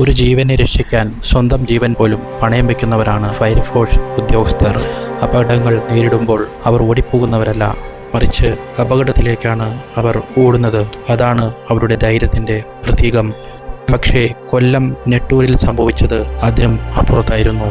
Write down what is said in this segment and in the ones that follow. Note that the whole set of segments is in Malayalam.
ഒരു ജീവനെ രക്ഷിക്കാൻ സ്വന്തം ജീവൻ പോലും പണയം വെക്കുന്നവരാണ് ഫയർഫോഴ്സ് ഉദ്യോഗസ്ഥർ. അപകടങ്ങൾ നേരിടുമ്പോൾ അവർ ഓടിപ്പോകുന്നവരല്ല മറിച്ച് അപകടത്തിലേക്കാണ് അവർ ഓടുന്നത്. അതാണ് അവരുടെ ധൈര്യത്തിന്റെ പ്രതീകം. പക്ഷേ കൊല്ലം നെട്ടൂരിൽ സംഭവിച്ചത് അതിനും അപ്പുറത്തായിരുന്നു.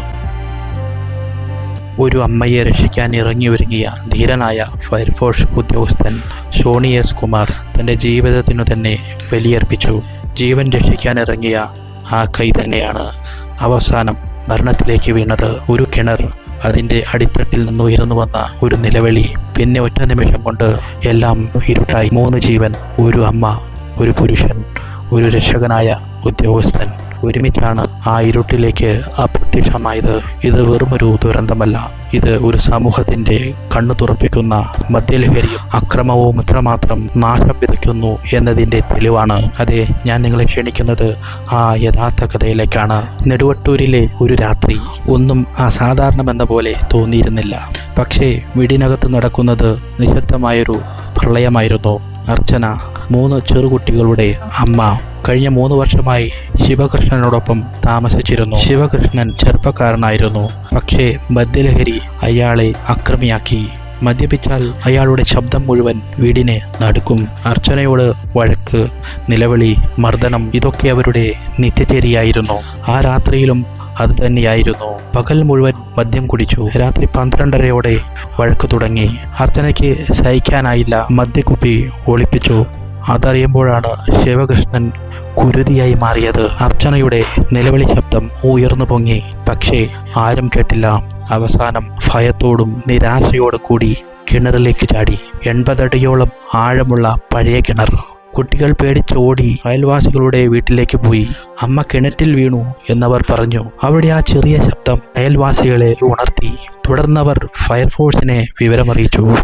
ഒരു അമ്മയെ രക്ഷിക്കാൻ ഇറങ്ങി ഒരുങ്ങിയ ധീരനായ ഫയർഫോഴ്സ് ഉദ്യോഗസ്ഥൻ സോണി എസ് കുമാർ തന്റെ ജീവിതത്തിനു തന്നെ ബലിയർപ്പിച്ചു. ജീവൻ രക്ഷിക്കാൻ ഇറങ്ങിയ ആ കൈ തന്നെയാണ്. അവസാനം മരണത്തിലേക്ക് വീണത് ഒരു കിണർ. അതിന്റെ അടിത്തട്ടിൽ നിന്ന് ഉയർന്നു വന്ന ഒരു നിലവിളി. പിന്നെ ഒറ്റ നിമിഷം കൊണ്ട് എല്ലാം ഇരുട്ടായി. മൂന്ന് ജീവൻ ഒരു അമ്മ ഒരു പുരുഷൻ ഒരു രക്ഷകനായ ഉദ്യോഗസ്ഥൻ. ഒരുമിച്ചാണ് ആ ഇരുട്ടിലേക്ക് അപ്രത്യക്ഷമായത് ഇത് വെറുമൊരു ദുരന്തമല്ല. ഇത് ഒരു സമൂഹത്തിന്റെ കണ്ണു തുറപ്പിക്കുന്ന മദ്യലഹരിയും അക്രമവും ഇത്രമാത്രം നാശം വിതയ്ക്കുന്നു എന്നതിന്റെ തെളിവാണ്. അതെ ഞാൻ നിങ്ങളെ ക്ഷണിക്കുന്നത് ആ യഥാർത്ഥ കഥയിലേക്കാണ്. നെടുവട്ടൂരിലെ ഒരു രാത്രി ഒന്നും അസാധാരണമെന്ന പോലെ തോന്നിയിരുന്നില്ല. പക്ഷേ വീടിനകത്ത് നടക്കുന്നത് നിശബ്ദമായൊരു പ്രളയമായിരുന്നു. അർച്ചന മൂന്ന് ചെറുകുട്ടികളുടെ അമ്മ കഴിഞ്ഞ മൂന്ന് വർഷമായി ശിവകൃഷ്ണനോടൊപ്പം താമസിച്ചിരുന്നു. ശിവകൃഷ്ണൻ ചെറുപ്പക്കാരനായിരുന്നു. പക്ഷേ മദ്യലഹരി അയാളെ അക്രമിയാക്കി. മദ്യപിച്ചാൽ അയാളുടെ ശബ്ദം മുഴുവൻ വീടിനെ നടുക്കും. അർച്ചനയോട് വഴക്ക് നിലവിളി മർദ്ദനം ഇതൊക്കെ അവരുടെ നിത്യചര്യയായിരുന്നു ആ രാത്രിയിലും അത് തന്നെയായിരുന്നു. പകൽ മുഴുവൻ മദ്യം കുടിച്ചു. രാത്രി പന്ത്രണ്ടരയോടെ വഴക്ക് തുടങ്ങി. അർച്ചനയ്ക്ക് സഹിക്കാനായില്ല. മദ്യക്കുപ്പി ഒളിപ്പിച്ചു. അതറിയുമ്പോഴാണ് ശിവകൃഷ്ണൻ കുരുതിയായി മാറിയത്. അർച്ചനയുടെ നിലവിളി ശബ്ദം ഉയർന്നു പൊങ്ങി. പക്ഷേ ആരും കേട്ടില്ല. അവസാനം ഭയത്തോടും നിരാശയോടും കൂടി കിണറിലേക്ക് ചാടി. എൺപതടിയോളം ആഴമുള്ള പഴയ കിണർ. കുട്ടികൾ പേടിച്ചോടി അയൽവാസികളുടെ വീട്ടിലേക്ക് പോയി. അമ്മ കിണറ്റിൽ വീണു എന്നവർ പറഞ്ഞു. അവിടെ ആ ചെറിയ ശബ്ദം അയൽവാസികളെ ഉണർത്തി. തുടർന്നവർ ഫയർഫോഴ്സിനെ വിവരമറിയിച്ചു.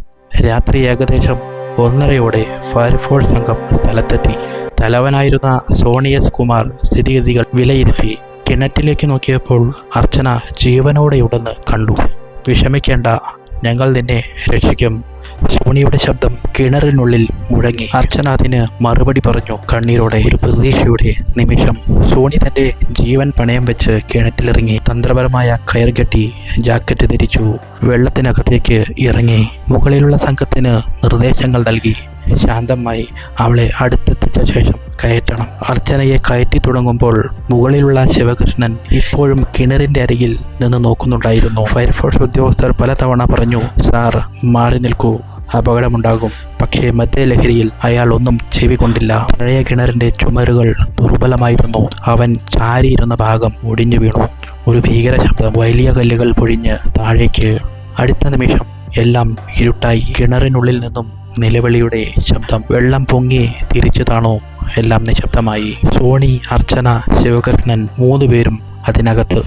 രാത്രി ഏകദേശം ഒന്നരയോടെ ഫയർഫോഴ്സ് സംഘം സ്ഥലത്തെത്തി. തലവനായിരുന്ന സോണിയസ് കുമാർ സ്ഥിതിഗതികൾ വിലയിരുത്തി. കിണറ്റിലേക്ക് നോക്കിയപ്പോൾ അർച്ചന ജീവനോടെയുണ്ടെന്ന് കണ്ടു. വിഷമിക്കേണ്ട ഞങ്ങൾ നിന്നെ രക്ഷിക്കും. സോണിയുടെ ശബ്ദം കിണറിനുള്ളിൽ മുഴങ്ങി. അർച്ചനാഥിന് മറുപടി പറഞ്ഞു കണ്ണീരോടെ ഒരു പ്രതീക്ഷയുടെ നിമിഷം. സോണി തന്റെ ജീവൻ പണയം വെച്ച് കിണറ്റിലിറങ്ങി തന്ത്രപരമായ കയർ കെട്ടി ജാക്കറ്റ് ധരിച്ചു വെള്ളത്തിനകത്തേക്ക് ഇറങ്ങി. മുകളിലുള്ള സംഘത്തിന് നിർദ്ദേശങ്ങൾ നൽകി. ശാന്തമായി അവളെ അടുത്തെത്തിച്ച ശേഷം കയറ്റണം. അർച്ചനയെ കയറ്റി തുടങ്ങുമ്പോൾ മുകളിലുള്ള ശിവകൃഷ്ണൻ ഇപ്പോഴും കിണറിന്റെ അരികിൽ നിന്ന് നോക്കുന്നുണ്ടായിരുന്നു. ഫയർഫോഴ്സ് ഉദ്യോഗസ്ഥർ പലതവണ പറഞ്ഞു സാർ മാറി നിൽക്കൂ. അപകടമുണ്ടാകും. പക്ഷേ മദ്യലഹരിയിൽ അയാൾ ഒന്നും ചെവി കൊണ്ടില്ല. പഴയ കിണറിന്റെ ചുമരുകൾ ദുർബലമായിരുന്നു അവൻ ചാരിയിരുന്ന ഭാഗം ഒടിഞ്ഞു വീണു. ഒരു ഭീകര ശബ്ദം വലിയ കല്ലുകൾ പൊഴിഞ്ഞ് താഴേക്ക് അടുത്ത നിമിഷം എല്ലാം ഇരുട്ടായി. കിണറിനുള്ളിൽ നിന്നും നിലവിളിയുടെ ശബ്ദം വെള്ളം പൊങ്ങി തിരിച്ചു താണോ. എല്ലാം നിശബ്ദമായി. സോണി അർച്ചന ശിവകൃഷ്ണൻ മൂന്ന് പേരും അതിനകത്ത്.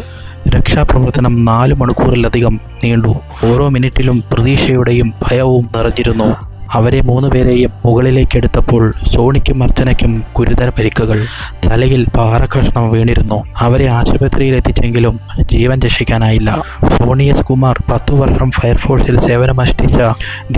രക്ഷാപ്രവർത്തനം നാല് മണിക്കൂറിലധികം നീണ്ടു. ഓരോ മിനിറ്റിലും പ്രതീക്ഷയുടെയും ഭയവും നിറഞ്ഞിരുന്നു. അവരെ മൂന്നുപേരെയും മുകളിലേക്കെടുത്തപ്പോൾ സോണിക്കും അർച്ചനയ്ക്കും ഗുരുതര പരിക്കുകൾ. തലയിൽ പാറക്കഷ്ണം വീണിരുന്നു. അവരെ ആശുപത്രിയിൽ എത്തിച്ചെങ്കിലും ജീവൻ രക്ഷിക്കാനായില്ല. സോണി എസ് കുമാർ പത്തു വർഷം ഫയർഫോഴ്സിൽ സേവനമനുഷ്ഠിച്ച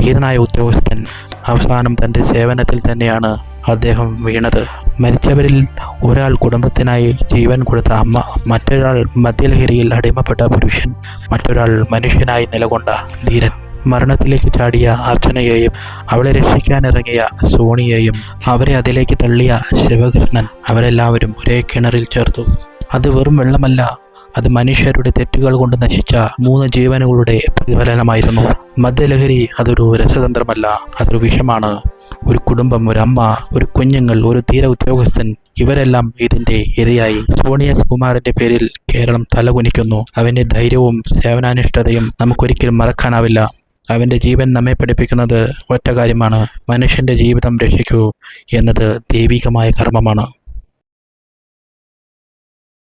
ധീരനായ ഉദ്യോഗസ്ഥൻ. അവസാനം തന്റെ സേവനത്തിൽ തന്നെയാണ് അദ്ദേഹം വീണത്. മരിച്ചവരിൽ ഒരാൾ കുടുംബത്തിനായി ജീവൻ കൊടുത്ത അമ്മ മറ്റൊരാൾ മദ്യലഹരിയിൽ അടിമപ്പെട്ട പുരുഷൻ മറ്റൊരാൾ മനുഷ്യനായി നിലകൊണ്ട ധീരൻ. മരണത്തിലേക്ക് ചാടിയ അർച്ചനയെയും അവളെ രക്ഷിക്കാനിറങ്ങിയ സോണിയെയും അവരെ അതിലേക്ക് തള്ളിയ ശിവകൃഷ്ണൻ അവരെല്ലാവരും ഒരേ കിണറിൽ ചേർത്തു. അത് വെറും വെള്ളമല്ല അത് മനുഷ്യരുടെ തെറ്റുകൾ കൊണ്ട് നശിച്ച മൂന്ന് ജീവനുകളുടെ പ്രതിഫലനമായിരുന്നു. മദ്യലഹരി അതൊരു രസതന്ത്രമല്ല അതൊരു വിഷമാണ്. ഒരു കുടുംബം ഒരു അമ്മ ഒരു കുഞ്ഞുങ്ങൾ ഒരു തീര ഉദ്യോഗസ്ഥൻ ഇവരെല്ലാം ഇതിന്റെ ഇരയായി. സോണിയ കുമാറിന്റെ പേരിൽ കേരളം തലകുനിക്കുന്നു. അവന്റെ ധൈര്യവും സേവനാനിഷ്ഠതയും നമുക്കൊരിക്കലും മറക്കാനാവില്ല. അവന്റെ ജീവൻ നമ്മെ പഠിപ്പിക്കുന്നത് ഒറ്റ കാര്യമാണ്. മനുഷ്യന്റെ ജീവിതം രക്ഷിക്കൂ എന്നത് ദൈവികമായ കർമ്മമാണ്.